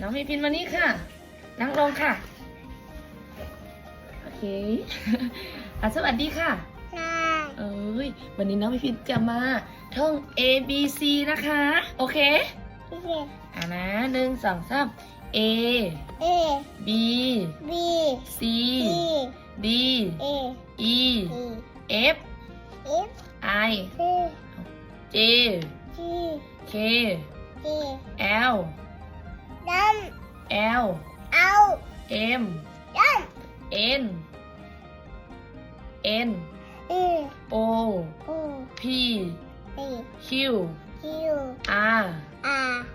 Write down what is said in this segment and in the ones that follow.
น้องพี่พินมานี่ค่ะ นั่งลงค่ะ โอเคอะสวัสดีค่ะ เอ้ย วันนี้น้องพี่พินจะมาท่อง A B C นะคะ โอเค อะนะหนึ่งสองสาม A B C D E F I J K L L M N N O P Q R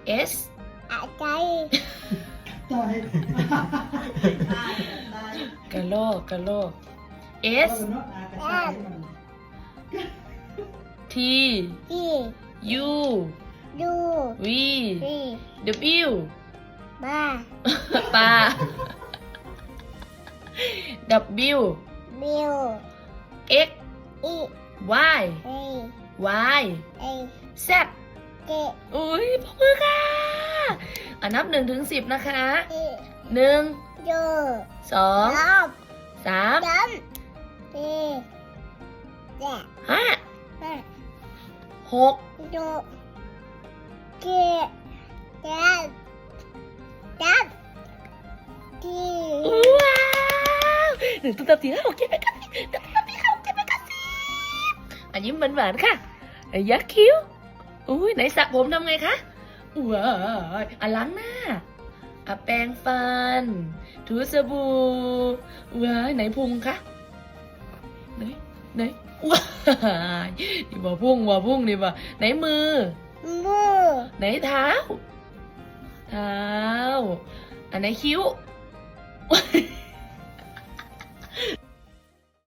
S กะโลกกะโลก S T U V W ปลา W X Y Y Z อุ้ยพวกมือค่ะอะนับหนึ่งถึงสิบนะคะหนึ่งสองสามห้าหกว้ หนึ่งตุ๊กตาสีห้าหกเจ็ดแปดเก้าสิบตุ๊กตาสีห้าหกเจ็ดแปดเก้าสิบอันยิ้มหวานๆค่ะอะยักคิ้วอุ้ยไหนสระผมทำไงคะว้ายอะล้างหน้าอะแปรงฟัน ถูสบู่ว้ายไหนพุงคะไหนไหนว้ายนี่ว่าพุงว่าพุงนี่ว่าไหนมือไหนเท้า เท้า อันไหนคิ้ว